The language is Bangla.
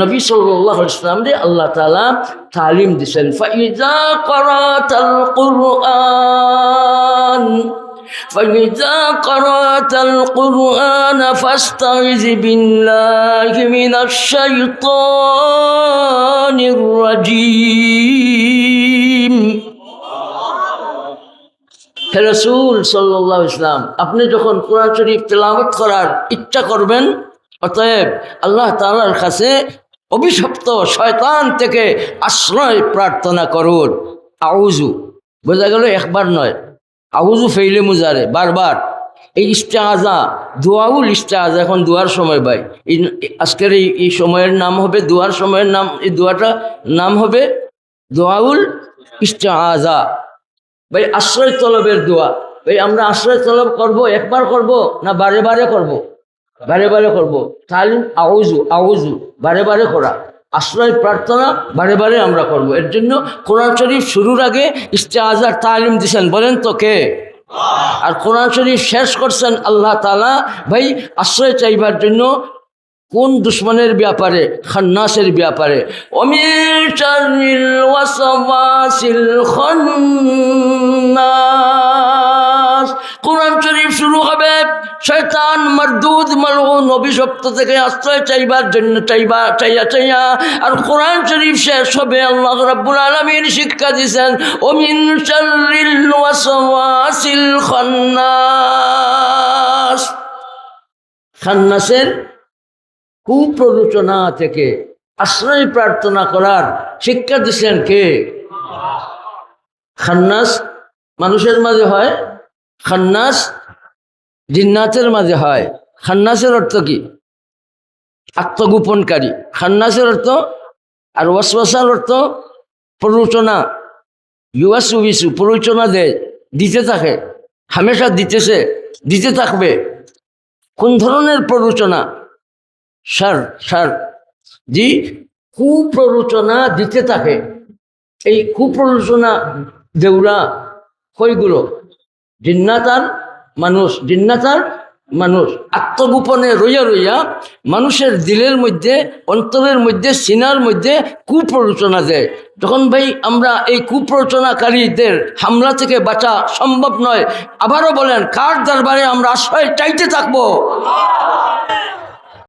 নবী সাল্লাহ ইসলাম রে আল্লাহ তালা তালিম দিছেন ফাইজা করাতাল কুরআন فإذا قرأت القرآن فاستعذ بالله من الشيطان الرجيم হে রসুল সাল্লাহ ইসলাম আপনি যখন কোরআন শরীফ তেলাওয়াত করার ইচ্ছা করবেন অতএব আল্লাহ তাআলার কাছে অভিশপ্ত শয়তান থেকে আশ্রয় প্রার্থনা করুন। আউজু বোঝা গেল একবার নয়। আউজু ফেইলে মুজারে, বারবার। এই ইস্তেআজা দোয়াউল ইস্তেআজা এখন দোয়ার সময় ভাই। আজকের এই এই সময়ের নাম হবে, দোয়ার সময়ের নাম, এই দোয়াটা নাম হবে দোয়াউল ইস্তেআজা ভাই, আশ্রয় তলবের দোয়া। ভাই, আমরা আশ্রয় তলব করব, একবার করব না বারে বারে করব? বারে বারে করব। তালিম আউজু আউজু বারে বারে করা। আশ্রয়, প্রার্থনা, বারে বারে আমরা করব। এর জন্য কোরআন শরীফ শুরুর আগে ইস্তেআজার তালিম দিছেন। বলেন তো কে? আর কোরআন শরীফ শেষ করছেন আল্লাহ তালা ভাই, আশ্রয় চাইবার জন্য কোন দুশ্মনের ব্যাপারে? খান্নাসের ব্যাপারে। অমির চারিল ওয়াসওয়াসিল খান্নাস। শয়তান মারদুদ মালউন অভিশপ্ত থেকে আশ্রয় চাইবার জন্য চাইবা, চাইয়া চাইয়া। আর কোরআন শরীফ শেষ হবে, আল্লাহ রাব্বুল আলামিন শিক্ষা দিয়েছেন অমিন খান্নাস। খান্নাসের কুপ্ররোচনা থেকে আশ্রয় প্রার্থনা করার শিক্ষা দিচ্ছেন কে? খান্নাস। মানুষের মাঝে হয় খান্নাস জিন্নাতের মাঝে হয়। খান্নাসের অর্থ কি? আত্মগোপনকারী। খান্নাসের অর্থ আর ওয়াসওয়াসার অর্থ প্ররোচনা। ইউয়াসু বিসু প্ররোচনা দেয় দিতে থাকে। হামেশা দিতেছে দিতে থাকবে। কোন ধরনের প্ররোচনা? সার সার। জি, কুপ্ররোচনা দিতে থাকে। এই কুপ্ররোচনা দেউরা, কইগুলো? জিন্নাতার মানুষ জিন্নাতার মানুষ। আত্মগোপনে রইয়া রইয়া মানুষের দিলের মধ্যে, অন্তরের মধ্যে, সিনার মধ্যে কুপ্ররোচনা দেয়। তখন ভাই আমরা এই কুপ্ররোচনাকারীদের হামলা থেকে বাঁচা সম্ভব নয়, আবারও বলেন, কার দরবারে আমরা আশ্রয় চাইতে থাকব?